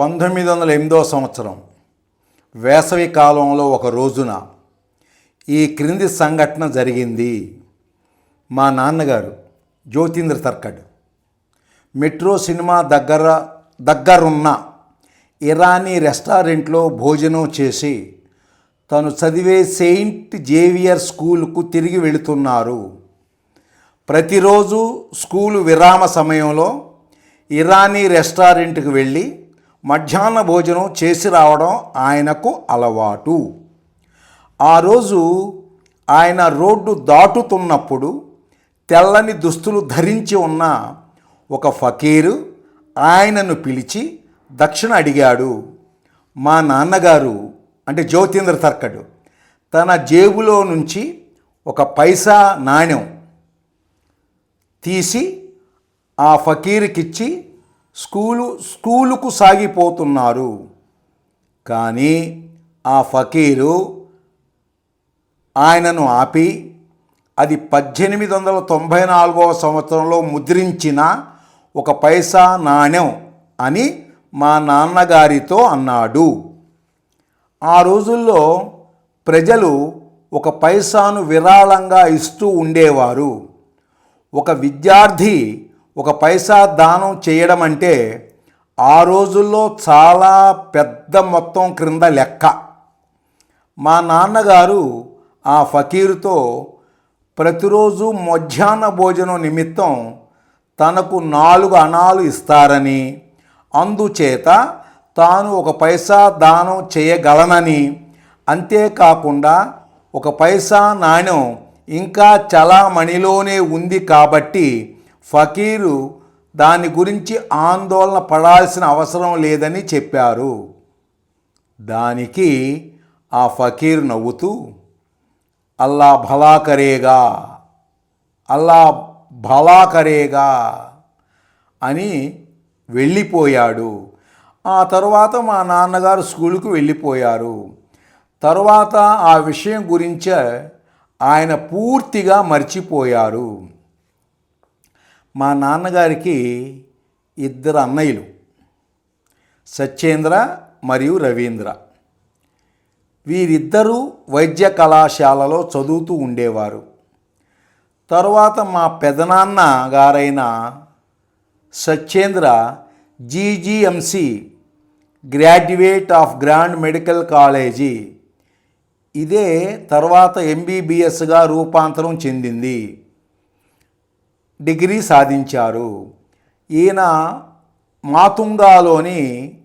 పంతొమ్మిది వందల ఎనిమిదో సంవత్సరం వేసవి కాలంలో ఒక రోజున ఈ క్రింది సంఘటన జరిగింది. మా నాన్నగారు జ్యోతీంద్ర తర్కడ్ మెట్రో సినిమా దగ్గర దగ్గరున్న ఇరానీ రెస్టారెంట్లో భోజనం చేసి తను చదివే సెయింట్ జేవియర్ స్కూల్కు తిరిగి వెళుతున్నారు. ప్రతిరోజు స్కూలు విరామ సమయంలో ఇరానీ రెస్టారెంట్కి వెళ్ళి మధ్యాహ్న భోజనం చేసి రావడం ఆయనకు అలవాటు. ఆ రోజు ఆయన రోడ్డు దాటుతున్నప్పుడు తెల్లని దుస్తులు ధరించి ఉన్న ఒక ఫకీరు ఆయనను పిలిచి దక్షిణ అడిగాడు మా నాన్నగారు అంటే జ్యోతీంద్ర తర్కడు తన జేబులో నుంచి ఒక పైసా నాణ్యం తీసి ఆ ఫకీరుకిచ్చి స్కూలు స్కూలుకు సాగిపోతున్నారు. కానీ ఆ ఫకీరు ఆయనను ఆపి అది పద్దెనిమిది వందల తొంభై నాలుగవ సంవత్సరంలో ముద్రించిన ఒక పైసా నాణ్యం అని మా నాన్నగారితో అన్నాడు. ఆ రోజుల్లో ప్రజలు ఒక పైసాను విరాళంగా ఇస్తూ ఉండేవారు. ఒక విద్యార్థి ఒక పైసా దానం చేయడం అంటే ఆ రోజుల్లో చాలా పెద్ద మొత్తం క్రింద లెక్క. మా నాన్నగారు ఆ ఫకీరుతో ప్రతిరోజు మధ్యాహ్న భోజనం నిమిత్తం తనకు నాలుగు అణాలు ఇస్తారని అందుచేత తాను ఒక పైసా దానం చేయగలనని. అంతేకాకుండా ఒక పైసా నాణ్యం ఇంకా చలామణిలోనే ఉంది కాబట్టి ఫకీరు దాని గురించి ఆందోళన పడాల్సిన అవసరం లేదని చెప్పారు. దానికి ఆ ఫకీర్ నవ్వుతూ అల్లా భలా కరేగా అల్లా భలా కరేగా అని వెళ్ళిపోయాడు. ఆ తర్వాత మా నాన్నగారు స్కూల్కి వెళ్ళిపోయారు. తర్వాత ఆ విషయం గురించి ఆయన పూర్తిగా మర్చిపోయారు. మా నాన్నగారికి ఇద్దరు అన్నయ్యలు సత్యేంద్ర మరియు రవీంద్ర. వీరిద్దరూ వైద్య కళాశాలలో చదువుతూ ఉండేవారు. తరువాత మా పెదనాన్న గారైన Satyendra GGMC graduate of grand medical college ఇదే తర్వాత ఎంబీబీఎస్గా రూపాంతరం చెందింది. డిగ్రీ సాధించారు. ఈయన మాతుంగాలోని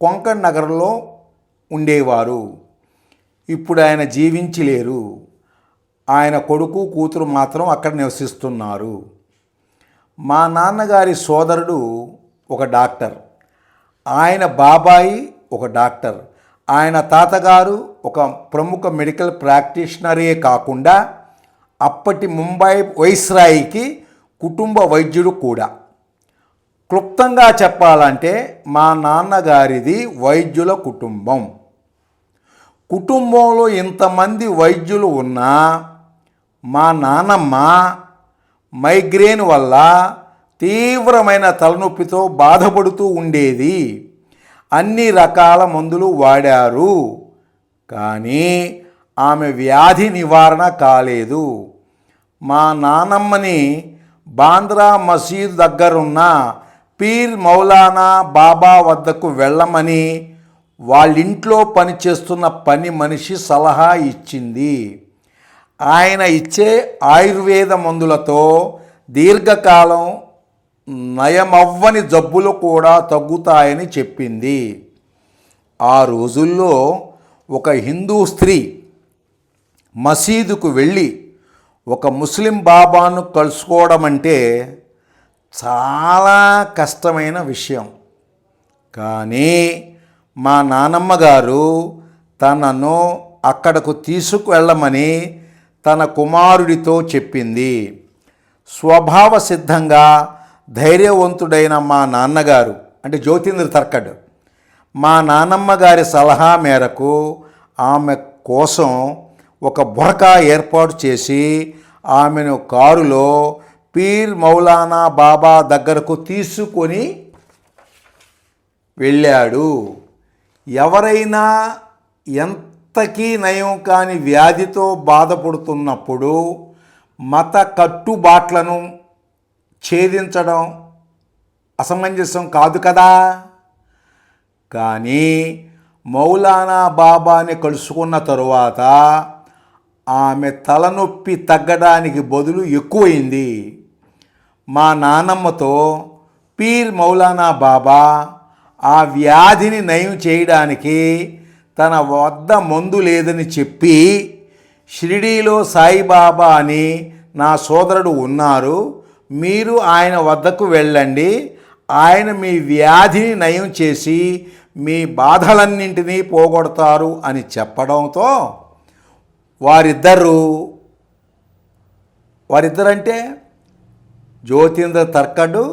కొంకణ్ నగర్లో ఉండేవారు. ఇప్పుడు ఆయన జీవించి లేరు ఆయన కొడుకు కూతురు మాత్రం అక్కడ నివసిస్తున్నారు. మా నాన్నగారి సోదరుడు ఒక డాక్టర్. ఆయన బాబాయి ఒక డాక్టర్. ఆయన తాతగారు ఒక ప్రముఖ మెడికల్ ప్రాక్టీషనరే కాకుండా అప్పటి ముంబై వైస్రాయికి కుటుంబ వైద్యుడు కూడా. క్లుప్తంగా చెప్పాలంటే మా నాన్నగారిది వైద్యుల కుటుంబం. కుటుంబంలో ఇంతమంది వైద్యులు ఉన్నా మా నాన్నమ్మ మైగ్రేన్ వల్ల తీవ్రమైన తలనొప్పితో బాధపడుతూ ఉండేది. అన్ని రకాల మందులు వాడారు. కానీ ఆమె వ్యాధి నివారణ కాలేదు. మా నానమ్మని బాంద్రా మసీద్ దగ్గరున్న పీర్ మౌలానా బాబా వద్దకు వెళ్ళమని వాళ్ళింట్లో పనిచేస్తున్న పని మనిషి సలహా ఇచ్చింది. ఆయన ఇచ్చే ఆయుర్వేద మందులతో దీర్ఘకాలం నయమవ్వని జబ్బులు కూడా తగ్గుతాయని చెప్పింది. ఆ రోజుల్లో ఒక హిందూ స్త్రీ మసీదుకు వెళ్ళి ఒక ముస్లిం బాబాను కలుసుకోవడం అంటే చాలా కష్టమైన విషయం. కానీ మా నానమ్మ గారు తనను అక్కడకు తీసుకువెళ్ళమని తన కుమారుడితో చెప్పింది. స్వభావ సిద్ధంగా ధైర్యవంతుడైన మా నాన్నగారు అంటే జ్యోతీంద్ర తర్కడ్ మా నానమ్మ గారి సలహా మేరకు ఆమె కోసం ఒక బురకా ఏర్పాటు చేసి ఆమెను కారులో పీర్ మౌలానా బాబా దగ్గరకు తీసుకొని వెళ్ళాడు. ఎవరైనా ఎంతకీ నయం కాని వ్యాధితో బాధపడుతున్నప్పుడు మత కట్టుబాట్లను ఛేదించడం అసమంజసం కాదు కదా? కానీ మౌలానా బాబాని కలుసుకున్న తరువాత ఆమె తలనొప్పి తగ్గడానికి బదులు ఎక్కువైంది. మా నానమ్మతో పీర్ మౌలానా బాబా ఆ వ్యాధిని నయం చేయడానికి తన వద్ద మందు లేదని చెప్పి షిరిడీలో సాయిబాబా అని నా సోదరుడు ఉన్నారు. మీరు ఆయన వద్దకు వెళ్ళండి. ఆయన మీ వ్యాధిని నయం చేసి మీ బాధలన్నింటినీ పోగొడతారు అని చెప్పడంతో వారిద్దరూ వారిద్దరంటే జ్యోతింద్ర తర్కడు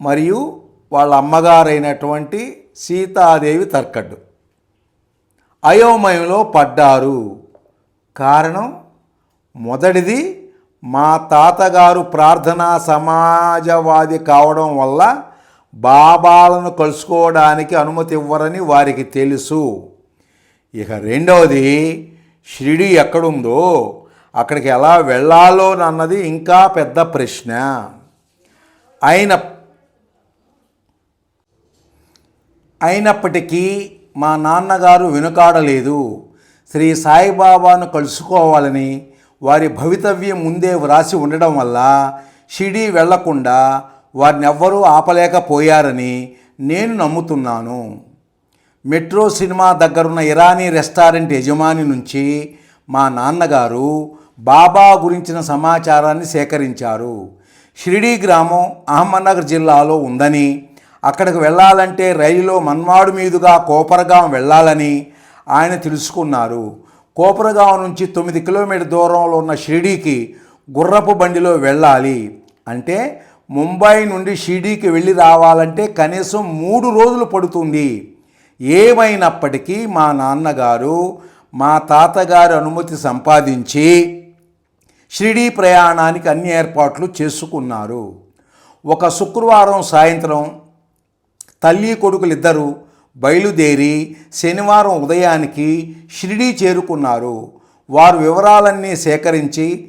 మరియు వాళ్ళ అమ్మగారైనటువంటి సీతాదేవి తర్కడ్డు అయోమయంలో పడ్డారు. కారణం మొదటిది మా తాతగారు ప్రార్థనా సమాజవాది కావడం వల్ల బాబాలను కలుసుకోవడానికి అనుమతి ఇవ్వరని వారికి తెలుసు. ఇక రెండవది షిరిడి ఎక్కడుందో అక్కడికి ఎలా వెళ్ళాలో అన్నది ఇంకా పెద్ద ప్రశ్న. అయిన అయినప్పటికీ మా నాన్నగారు వెనుకాడలేదు. శ్రీ సాయిబాబాను కలుసుకోవాలని వారి భవితవ్యం ముందే వ్రాసి ఉండడం వల్ల షిడి వెళ్ళకుండా వారిని ఎవ్వరూ ఆపలేకపోయారని నేను నమ్ముతున్నాను. మెట్రో సినిమా దగ్గరున్న ఇరానీ రెస్టారెంట్ యజమాని నుంచి మా నాన్నగారు బాబా గురించిన సమాచారాన్ని సేకరించారు. షిరిడీ గ్రామం అహ్మద్నగర్ జిల్లాలో ఉందని అక్కడికి వెళ్ళాలంటే రైలులో మన్వాడు మీదుగా కోపరగాం వెళ్ళాలని ఆయన తెలుసుకున్నారు. కోపరగాం నుంచి తొమ్మిది కిలోమీటర్ దూరంలో ఉన్న షిరిడీకి గుర్రపు బండిలో వెళ్ళాలి అంటే ముంబై నుండి షిరిడీకి వెళ్ళి రావాలంటే కనీసం మూడు రోజులు పడుతుంది. ఏమైనప్పటికీ మా నాన్నగారు మా తాతగారి అనుమతి సంపాదించి షిరిడీ ప్రయాణానికి అన్ని ఏర్పాట్లు చేసుకున్నారు. ఒక శుక్రవారం సాయంత్రం తల్లి కొడుకులిద్దరూ బయలుదేరి శనివారం ఉదయానికి షిరిడీ చేరుకున్నారు. వారు వివరాలన్నీ సేకరించి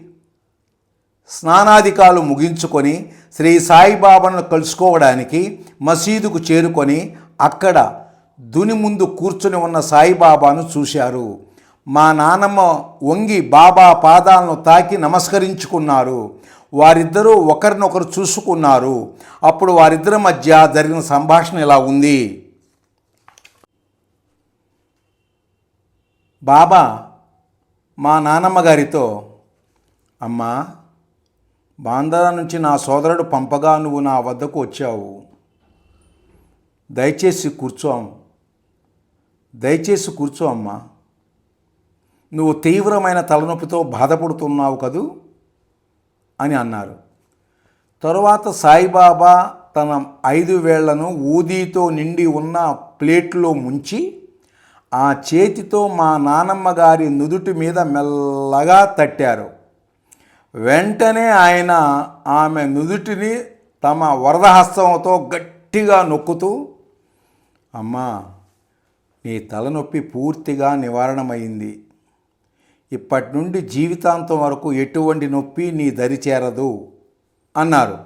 స్నానాధికాలు ముగించుకొని శ్రీ సాయిబాబాను కలుసుకోవడానికి మసీదుకు చేరుకొని అక్కడ దుని ముందు కూర్చుని ఉన్న సాయిబాబాను చూశారు. మా నానమ్మ వంగి బాబా పాదాలను తాకి నమస్కరించుకున్నారు. వారిద్దరూ ఒకరినొకరు చూసుకున్నారు. అప్పుడు వారిద్దరి మధ్య జరిగిన సంభాషణ ఇలా ఉంది. బాబా మా నానమ్మ గారితో అమ్మా బాందారా నుంచి నా సోదరుడు పంపగా నువ్వు నా వద్దకు వచ్చావు. దయచేసి కూర్చోము దయచేసి కూర్చో అమ్మా. నువ్వు తీవ్రమైన తలనొప్పితో బాధపడుతున్నావు కదూ? అని అన్నారు. తరువాత సాయిబాబా తన ఐదు వేళ్ళను ఊదీతో నిండి ఉన్న ప్లేట్లో ముంచి ఆ చేతితో మా నానమ్మ గారి నుదుటి మీద మెల్లగా తట్టారు. వెంటనే ఆయన ఆమె నుదుటిని తమ వరదహస్తంతో గట్టిగా నొక్కుతూ అమ్మా నీ తలనొప్పి పూర్తిగా నివారణమైంది. ఇప్పటి నుండి జీవితాంతం వరకు ఎటువంటి నొప్పి నీ దరి చేరదు అన్నారు.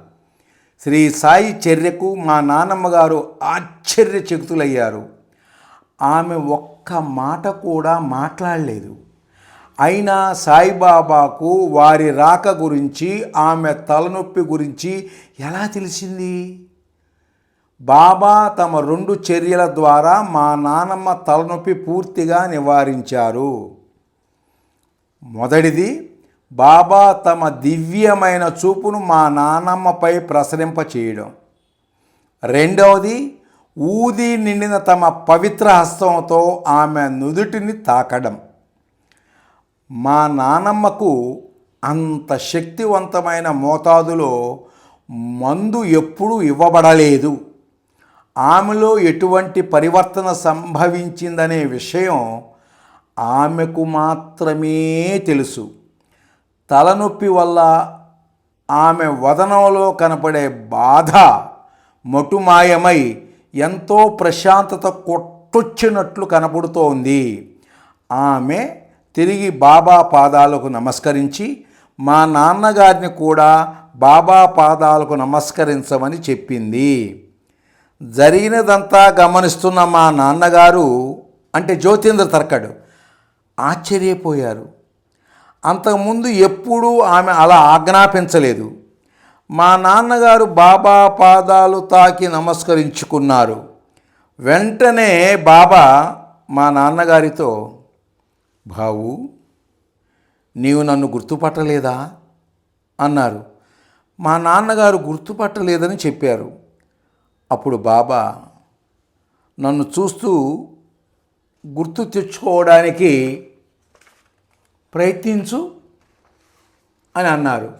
శ్రీ సాయి చర్యకు మా నాన్నమ్మగారు ఆశ్చర్యచకితులయ్యారు. ఆమె ఒక్క మాట కూడా మాట్లాడలేదు. అయినా సాయిబాబాకు వారి రాక గురించి ఆమె తలనొప్పి గురించి ఎలా తెలిసింది? బాబా తమ రెండు చర్యల ద్వారా మా నానమ్మ తలనొప్పి పూర్తిగా నివారించారు. మొదటిది బాబా తమ దివ్యమైన చూపును మా నానమ్మపై ప్రసరింప చేయడం. రెండవది ఊది నిండిన తమ పవిత్ర హస్తంతో ఆమె నుదుటిని తాకడం. మా నానమ్మకు అంత శక్తివంతమైన మోతాదులో మందు ఎప్పుడూ ఇవ్వబడలేదు. ఆమెలో ఎటువంటి పరివర్తన సంభవించిందనే విషయం ఆమెకు మాత్రమే తెలుసు. తలనొప్పి వల్ల ఆమె వదనంలో కనపడే బాధ మటుమాయమై ఎంతో ప్రశాంతత కొట్టొచ్చినట్లు కనబడుతోంది ఆమె తిరిగి బాబా పాదాలకు నమస్కరించి మా నాన్నగారిని కూడా బాబా పాదాలకు నమస్కరించమని చెప్పింది. జరిగినదంతా గమనిస్తున్న మా నాన్నగారు అంటే జ్యోతీంద్ర తర్కడు ఆశ్చర్యపోయారు. అంతకుముందు ఎప్పుడూ ఆమె అలా ఆజ్ఞాపించలేదు. మా నాన్నగారు బాబా పాదాలు తాకి నమస్కరించుకున్నారు. వెంటనే బాబా మా నాన్నగారితో బావు నీవు నన్ను గుర్తుపట్టలేదా? అన్నారు. మా నాన్నగారు గుర్తుపట్టలేదని చెప్పారు. అప్పుడు బాబా నన్ను చూస్తూ గుర్తు తెచ్చుకోవడానికి ప్రయత్నించు అని అన్నారు.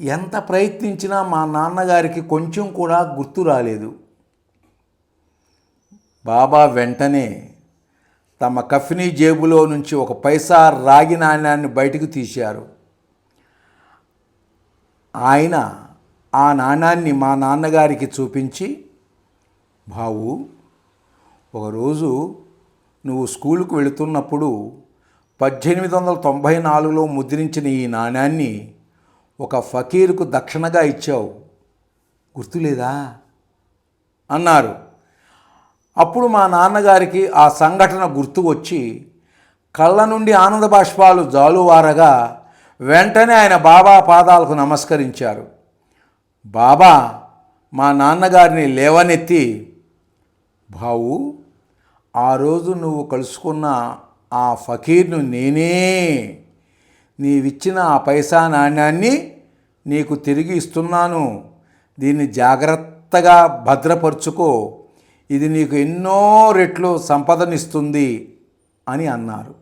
ఎంత ప్రయత్నించినా మా నాన్నగారికి కొంచెం కూడా గుర్తు రాలేదు. బాబా వెంటనే తమ కఫినీ జేబులో నుంచి ఒక పైసా రాగి నాణ్యాన్ని బయటకు తీశారు. ఆయన ఆ నాణాన్ని మా నాన్నగారికి చూపించి బావు ఒకరోజు నువ్వు స్కూలుకు వెళుతున్నప్పుడు పద్దెనిమిది వందల తొంభై నాలుగులో ముద్రించిన ఈ నాణ్యాన్ని ఒక ఫకీరుకు దక్షిణగా ఇచ్చావు. గుర్తులేదా? అన్నారు. అప్పుడు మా నాన్నగారికి ఆ సంఘటన గుర్తు వచ్చి కళ్ళ నుండి ఆనంద బాష్పాలు జాలువారగా వెంటనే ఆయన బాబా పాదాలకు నమస్కరించారు. బాబా మా నాన్నగారిని లేవనెత్తి బావు ఆ రోజు నువ్వు కలుసుకున్న ఆ ఫకీర్ను నేనే. నీవిచ్చిన ఆ పైసా నాణ్యాన్ని నీకు తిరిగి ఇస్తున్నాను. దీన్ని జాగ్రత్తగా భద్రపరుచుకో. ఇది నీకు ఎన్నో రెట్లు సంపదనిస్తుంది అని అన్నారు.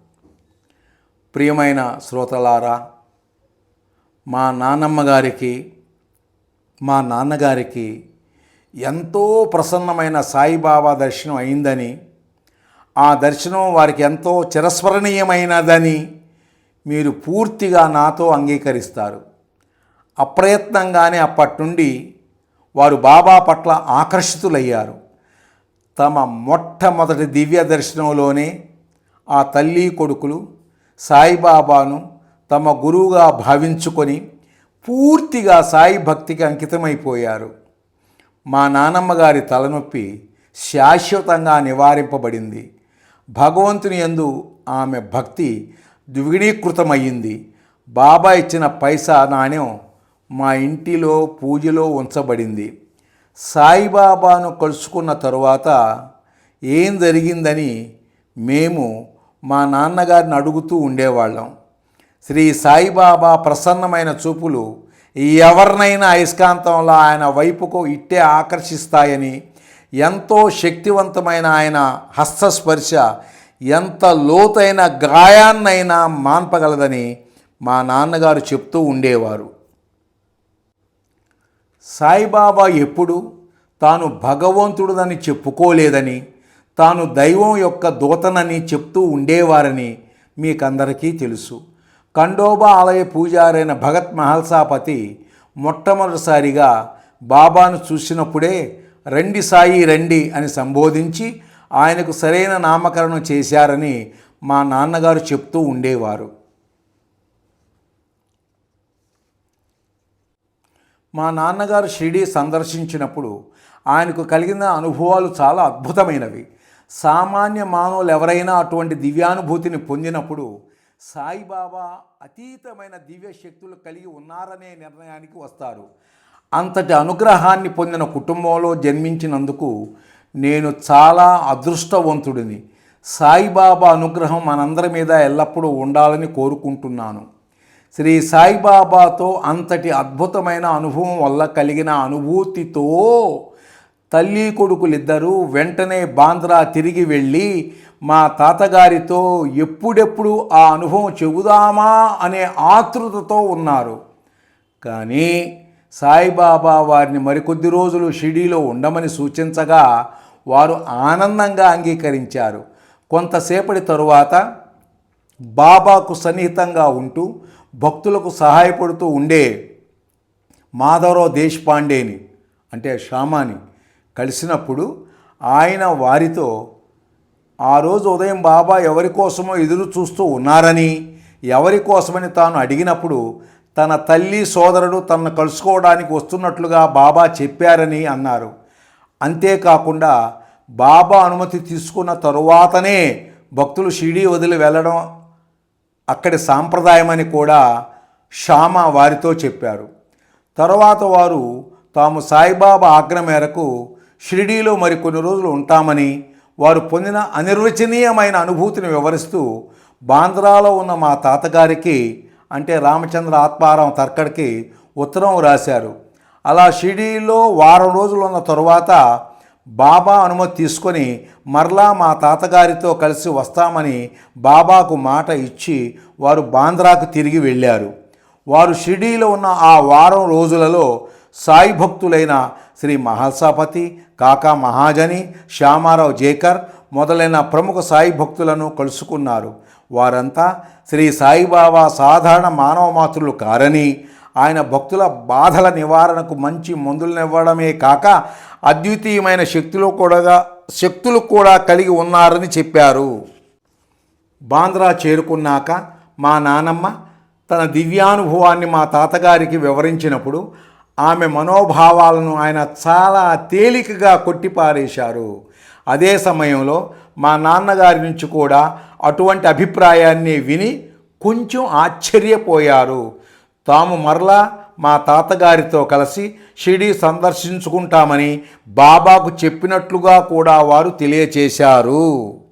ప్రియమైన శ్రోతలారా మా నాన్నమ్మ గారికి మా నాన్నగారికి ఎంతో ప్రసన్నమైన సాయిబాబా దర్శనం అయిందని ఆ దర్శనం వారికి ఎంతో చిరస్మరణీయమైనదని మీరు పూర్తిగా నాతో అంగీకరిస్తారు. అప్రయత్నంగానే అప్పటి నుండి వారు బాబా పట్ల ఆకర్షితులయ్యారు. తమ మొట్టమొదటి దివ్య దర్శనంలోనే ఆ తల్లి కొడుకులు సాయిబాబాను తమ గురువుగా భావించుకొని పూర్తిగా సాయి భక్తికి అంకితమైపోయారు. మా నానమ్మ గారి తలనొప్పి శాశ్వతంగా నివారింపబడింది. భగవంతుని యందు ఆమె భక్తి ద్విగుణీకృతమయ్యింది. బాబా ఇచ్చిన పైసా నాణ్యం మా ఇంటిలో పూజలో ఉంచబడింది. సాయిబాబాను కలుసుకున్న తరువాత ఏం జరిగిందని మేము మా నాన్నగారిని అడుగుతూ ఉండేవాళ్ళం. శ్రీ సాయిబాబా ప్రసన్నమైన చూపులు ఎవరినైనా అయస్కాంతంలో ఆయన వైపుకు ఇట్టే ఆకర్షిస్తాయని ఎంతో శక్తివంతమైన ఆయన హస్తస్పర్శ ఎంత లోతైన గాయాన్నైనా మాన్పగలదని మా నాన్నగారు చెప్తూ ఉండేవారు. సాయిబాబా ఎప్పుడు తాను భగవంతుడుదని చెప్పుకోలేదని తాను దైవం యొక్క దూతనని చెప్తూ ఉండేవారని మీకందరికీ తెలుసు. ఖండోబా ఆలయ పూజారైన భగత్ మహల్సాపతి మొట్టమొదటిసారిగా బాబాను చూసినప్పుడే రండి సాయి రండి అని సంబోధించి ఆయనకు సరైన నామకరణం చేశారని మా నాన్నగారు చెప్తూ ఉండేవారు. మా నాన్నగారు షిరిడి సందర్శించినప్పుడు ఆయనకు కలిగిన అనుభవాలు చాలా అద్భుతమైనవి. సామాన్య మానవులు ఎవరైనా అటువంటి దివ్యానుభూతిని పొందినప్పుడు సాయిబాబా అతీతమైన దివ్య శక్తులు కలిగి ఉన్నారనే నిర్ణయానికి వస్తారు. అంతటి అనుగ్రహాన్ని పొందిన కుటుంబంలో జన్మించినందుకు నేను చాలా అదృష్టవంతుడిని. సాయిబాబా అనుగ్రహం మనందరి మీద ఎల్లప్పుడూ ఉండాలని కోరుకుంటున్నాను. శ్రీ సాయిబాబాతో అంతటి అద్భుతమైన అనుభవం వల్ల కలిగిన అనుభూతితో తల్లి కొడుకులిద్దరూ వెంటనే బాంద్రా తిరిగి వెళ్ళి మా తాతగారితో ఎప్పుడెప్పుడు ఆ అనుభవం చెబుదామా అనే ఆతృతతో ఉన్నారు. కానీ సాయిబాబా వారిని మరికొద్ది రోజులు షిడీలో ఉండమని సూచించగా వారు ఆనందంగా అంగీకరించారు. కొంతసేపటి తరువాత బాబాకు సన్నిహితంగా ఉంటూ భక్తులకు సహాయపడుతూ ఉండే మాధవరావు దేశపాండేని అంటే షామాని కలిసినప్పుడు ఆయన వారితో ఆ రోజు ఉదయం బాబా ఎవరి కోసమో ఎదురు చూస్తూ ఉన్నారని ఎవరి కోసమని తాను అడిగినప్పుడు తన తల్లి సోదరుడు తనను కలుసుకోవడానికి వస్తున్నట్లుగా బాబా చెప్పారని అన్నారు. అంతేకాకుండా బాబా అనుమతి తీసుకున్న తరువాతనే భక్తులు షిరిడీ వదిలి వెళ్ళడం అక్కడి సాంప్రదాయమని కూడా శ్యామ వారితో చెప్పారు. తర్వాత వారు తాము సాయిబాబా ఆజ్ఞ మేరకు షిరిడీలో మరికొన్ని రోజులు ఉంటామని వారు పొందిన అనిర్వచనీయమైన అనుభూతిని వివరిస్తూ బాంద్రాలో ఉన్న మా తాతగారికి అంటే రామచంద్ర ఆత్మారాం తర్కడ్కి ఉత్తరం రాశారు. అలా షిరిడీలో వారం రోజులు ఉన్న తరువాత బాబా అనుమతి తీసుకొని మరలా మా తాతగారితో కలిసి వస్తామని బాబాకు మాట ఇచ్చి వారు బాంద్రాకు తిరిగి వెళ్ళారు. వారు షిరిడీలో ఉన్న ఆ వారం రోజులలో సాయి భక్తులైన శ్రీ మహల్సాపతి కాకా మహాజని శ్యామారావు జేకర్ మొదలైన ప్రముఖ సాయి భక్తులను కలుసుకున్నారు. వారంతా శ్రీ సాయిబాబా సాధారణ మానవ మాతృలు కారని ఆయన భక్తుల బాధల నివారణకు మంచి మందులనివ్వడమే కాక అద్వితీయమైన శక్తులు కూడా శక్తులు కూడా కలిగి ఉన్నారని చెప్పారు. బాంద్రా చేరుకున్నాక మా నానమ్మ తన దివ్యానుభవాన్ని మా తాతగారికి వివరించినప్పుడు ఆమె మనోభావాలను ఆయన చాలా తేలికగా కొట్టిపారేశారు. అదే సమయంలో మా నాన్నగారి నుంచి కూడా అటువంటి అభిప్రాయాన్ని విని కొంచెం ఆశ్చర్యపోయారు. తాము మరలా మా తాతగారితో కలిసి షిడి సందర్శించుకుంటామని బాబాకు చెప్పినట్లుగా కూడా వారు తెలియచేశారు.